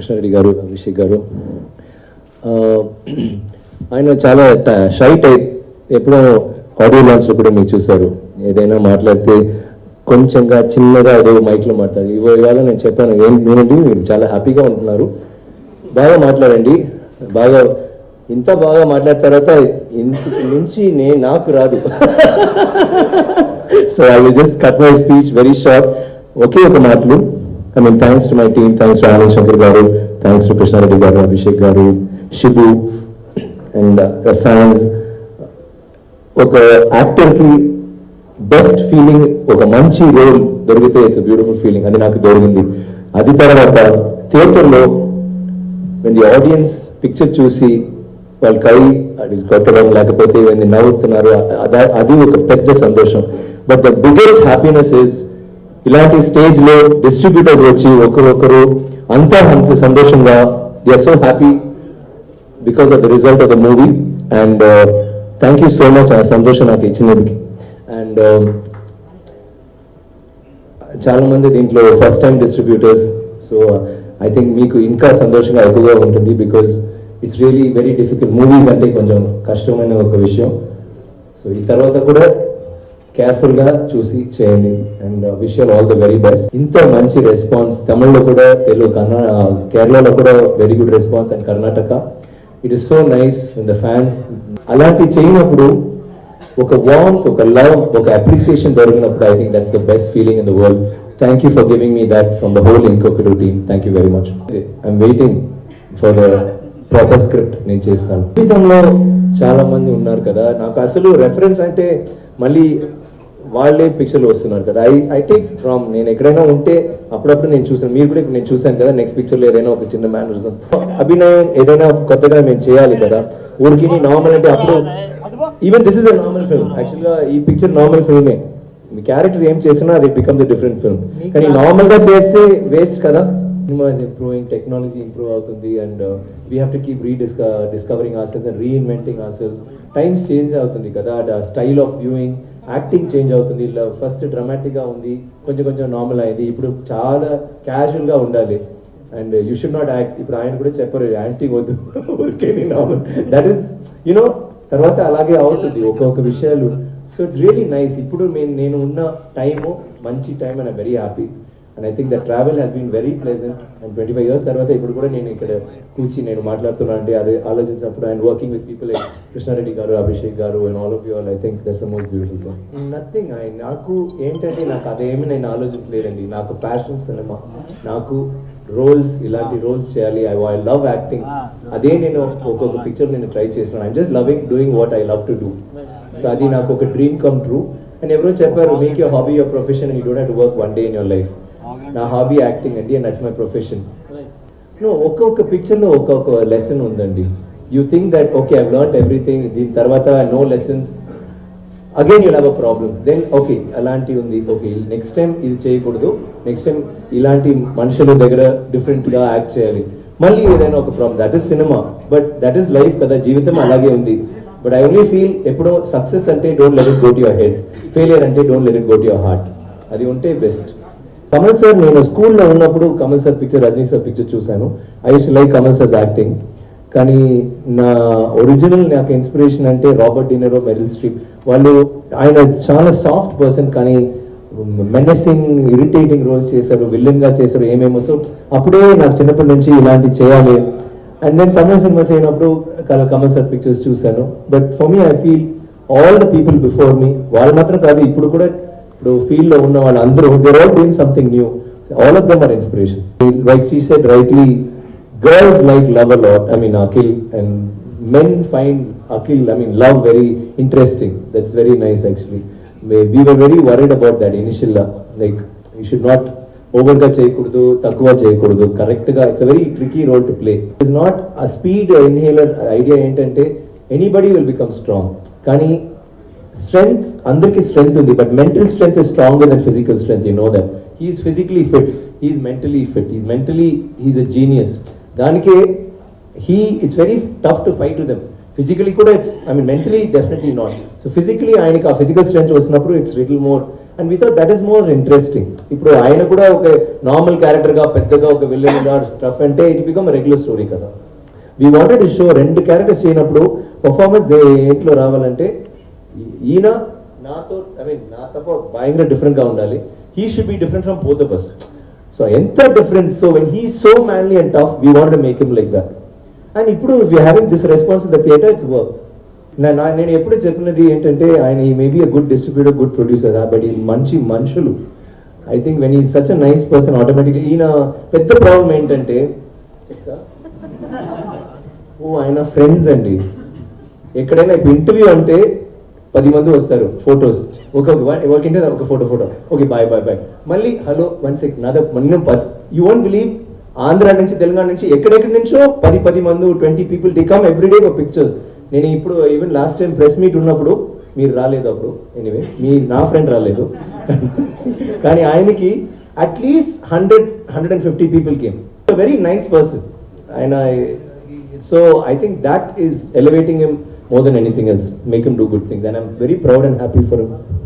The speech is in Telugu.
కృష్ణారెడ్డి గారు అభిషేక్ గారు. ఆ, ఆయన చాలా షై టైప్ ఎప్పుడో ఆడియో లాంచ్లో కూడా మీరు చూశారు. ఏదైనా మాట్లాడితే కొంచెంగా చిన్నగా ఏదో మైక్లో మాట్లాడారు ఇవో ఇవాళ నేను చెప్పాను ఏం నేనండి మీరు చాలా హ్యాపీగా ఉంటున్నారు. బాగా మాట్లాడండి. బాగా ఇంత బాగా మాట్లాడిన తర్వాత ఇంతకు మించి నే నాకు రాదు. So I will just cut my speech very short ఒకే ఒక మాటలు. I mean thanks to my team thanks to Anand Shankar గారు థ్యాంక్స్ టు కృష్ణారెడ్డి గారు అభిషేక్ గారు షిబు అండ్ ఫ్యాన్స్ ఒక యాక్టర్కి బెస్ట్ ఫీలింగ్ ఒక మంచి రోల్ దొరికితే ఇట్స్ బ్యూటిఫుల్ ఫీలింగ్ అది నాకు దొరికింది. అది తర్వాత థియేటర్లో when ఆడియన్స్ పిక్చర్ చూసి వాళ్ళ కై అది కొట్టడం లేకపోతే ఇవన్నీ నవ్వుతున్నారు అది ఒక పెద్ద సంతోషం. But the biggest happiness is ఇలాంటి స్టేజ్లో డిస్ట్రిబ్యూటర్స్ వచ్చి ఒకరొకరు అంతా అంత సంతోషంగా they are so happy because of the result of the movie and thank you so much ఆ సంతోషం నాకు ఇచ్చినందుకు. అండ్ uh, చాలా మంది దీంట్లో first time distributors so I think మీకు ఇంకా సంతోషంగా ఎక్కువగా ఉంటుంది because it's really very difficult movies అంటే కొంచెం కష్టమైన ఒక విషయం. సో ఈ తర్వాత కూడా కేర్ఫుల్గా చూసి చేయండి. And wish all the very best ఇంత మంచి రెస్పాన్స్ తమిళ్ళో కూడా తెలుగు కర్ణా కేరళలో కూడా very good response and Karnataka. It is so nice the fans అలాంటి చేయనప్పుడు ఒక వార్మ్ ఒక లవ్ ఒక అప్రిసియేషన్ దొరికినప్పుడు I think that's the best feeling in the world thank you for giving me that from the whole ఇంకొకటి team thank you very much I'm waiting for the proper script నేను చేస్తాను. జీవితంలో చాలా మంది ఉన్నారు కదా. నాకు అసలు రెఫరెన్స్ అంటే మళ్ళీ వాళ్ళే పిక్చర్లు వస్తున్నారు కదా. ఐ ఐ టేక్ ఫ్రమ్ నేను ఎక్కడైనా ఉంటే అప్పుడప్పుడు నేను చూసాను మీరు కూడా ఇప్పుడు నేను చూసాను కదా నెక్స్ట్ పిక్చర్లో ఏదైనా ఒక చిన్న మేనరిజం అభినయం ఏదైనా కొత్తగా మేము చేయాలి కదా. ఊరికి నార్మల్ అంటే అప్పుడు even this is a normal film యాక్చువల్గా ఈ పిక్చర్ నార్మల్ ఫిల్మే మీ క్యారెక్టర్ ఏం చేసినా అది బికమ్ ద డిఫరెంట్ ఫిల్మ్ కానీ నార్మల్గా చేస్తే వేస్ట్ కదా. సినిమా ఇస్ ఇంప్రూవింగ్ టెక్నాలజీ ఇంప్రూవ్ అవుతుంది and we have to keep రీడిస్క discovering ourselves and reinventing ourselves times change అవుతుంది కదా. Style of viewing acting change అవుతుంది ఫస్ట్ డ్రామాటిక్గా ఉంది కొంచెం కొంచెం నార్మల్ అయింది. ఇప్పుడు చాలా క్యాజువల్గా ఉండాలి. And you should not act ఇప్పుడు ఆయన కూడా చెప్పరు యాక్టింగ్ వద్దు. ఊరికే నార్మల్ దట్ ఈస్ యునో తర్వాత అలాగే అవుతుంది ఒక్కొక్క విషయాలు. సో ఇట్స్ రియలీ నైస్ ఇప్పుడు నేను నేను ఉన్న టైము మంచి time and very happy and I think the travel has been very pleasant and twenty five years తర్వాత ఇప్పుడు కూడా నేను ఇక్కడ కూర్చి నేను మాట్లాడుతున్నా అంటే అదే ఆలోచించినప్పుడు and working with people Krishna Reddy గారు అభిషేక్ గారు and all of you all I think that's most beautiful nothing I నాకు ఏంటంటే నాకు అదేమి నేను ఆలోచించలేదండి. నాకు ప్యాషన్ సినిమా నాకు రోల్స్ ఇలాంటి రోల్స్ చేయాలి. ఐ ఐ లవ్ యాక్టింగ్ అదే నేను ఒక్కొక్క పిక్చర్ నేను ట్రై చేస్తున్నాను. I'm just loving doing what I love to do so అది నాకు ఒక డ్రీమ్ కమ్ ట్రూ అండ్ ఎవరో చెప్పారు make your hobby your profession you don't to work one day in your life నా హాబీ యాక్టింగ్ అండి అండ్ దట్స్ మై ప్రొఫెషన్ ఒక్కొక్క పిక్చర్లో ఒక్కొక్క లెసన్ ఉందండి. You think that okay I learn everything దీని తర్వాత no lessons again you have a problem then okay అలాంటి ఉంది ఓకే నెక్స్ట్ టైం ఇది చేయకూడదు. నెక్స్ట్ టైం ఇలాంటి మనుషుల దగ్గర డిఫరెంట్గా యాక్ట్ చేయాలి. మళ్ళీ ఏదైనా ఒక ప్రాబ్లం దట్ ఈస్ సినిమా బట్ దట్ ఈస్ లైఫ్ కదా జీవితం అలాగే ఉంది. బట్ ఐ ఓన్లీ ఫీల్ ఎప్పుడో సక్సెస్ అంటే don't let it go to your head failure అంటే don't let it go to your heart అది ఉంటే బెస్ట్ కమల్ సార్ నేను స్కూల్లో ఉన్నప్పుడు Kamal sir picture Rajini sir picture చూశాను. I use like Kamal sir's acting కానీ నా ఒరిజినల్ నాకు ఇన్స్పిరేషన్ అంటే రాబర్ట్ డినరో మెరిల్ స్ట్రీప్ వాళ్ళు ఆయన చాలా సాఫ్ట్ పర్సన్ కానీ మెనసింగ్ ఇరిటేటింగ్ రోల్స్ చేశారు విల్లన్ చేశారు ఏమేమో. సో అప్పుడే నాకు చిన్నప్పటి నుంచి ఇలాంటి చేయాలి. అండ్ నేను తమిళ సినిమాస్ అయినప్పుడు కల- కమల్ సార్ పిక్చర్స్ చూశాను. But for me I feel all the people before me వాళ్ళు మాత్రం కాదు ఇప్పుడు కూడా ఇప్పుడు ఫీల్డ్లో ఉన్న వాళ్ళందరూ they're all doing something new all of them are inspiration like she said rightly girls like love a lot I mean Akhil and men find Akhil I mean love very interesting that's very nice actually we were very worried about that initial like you should not ఓవర్గా చేయకూడదు తక్కువ చేయకూడదు. కరెక్ట్గా it's very tricky role to play it's not a speed inhaler idea ఏంటంటే ఎనీబడి విల్ బికమ్ స్ట్రాంగ్ కానీ స్ట్రెంగ్త్ అందరికీ స్ట్రెంగ్త్ ఉంది. But mental strength is stronger than physical strength you know that he's physically fit he's mentally fit he's mentally he's a genius దానికి he it's very tough to fight to them physically కూడా it's I mean mentally definitely not so physically ఆయనకి ఆ ఫిజికల్ స్ట్రెంత్ వచ్చినప్పుడు it's little more and without that is more interesting ఇప్పుడు ఆయన కూడా ఒక నార్మల్ క్యారెక్టర్గా పెద్దగా ఒక విలన్ స్టఫ్ అంటే ఇట్ బికమ్ రెగ్యులర్ స్టోరీ కదా. వీ వాంటెడ్ షో రెండు క్యారెక్టర్స్ చేయనప్పుడు పర్ఫార్మెన్స్ ఏంట్లో రావాలంటే ఈయన నాతో ఐ మీన్ నా తప్ప భయంకర డిఫరెంట్గా గా ఉండాలి. He should be different from both of us so ఎంత difference so when he so manly and tough we want make him like that and ఇప్పుడు we having this response in the theatre it's work నేను ఎప్పుడు చెప్పినది ఏంటంటే ఆయన ఈ maybe a good distributor good producer but ఈ మంచి మనుషులు. ఐ థింక్ వెన్ ఈ సచ్ అ నైస్ పర్సన్ ఆటోమేటిక్గా ఈయన పెద్ద ప్రాబ్లం ఏంటంటే ఓ ఆయన ఫ్రెండ్స్ అండి. ఎక్కడైనా ఇప్పుడు ఇంటర్వ్యూ అంటే పది మంది వస్తారు ఫొటోస్ ఒక ఎవరికంటే ఒక photo photo okay bye bye bye మళ్ళీ హలో వన్ సెక్ నాదో minimum you won't believe Andhra నుంచి తెలంగాణ నుంచి ఎక్కడెక్కడి నుంచో పది పది మంది twenty people they come everyday for pictures నేను ఇప్పుడు even last time press meet ఉన్నప్పుడు మీరు రాలేదు అప్పుడు. ఎనీవే మీ నా ఫ్రెండ్ రాలేదు. కానీ ఆయనకి at least hundred hundred and fifty people came very nice person ఆయన so I think that is elevating him more than anything else, make him do good things. And I'm very proud and happy for him.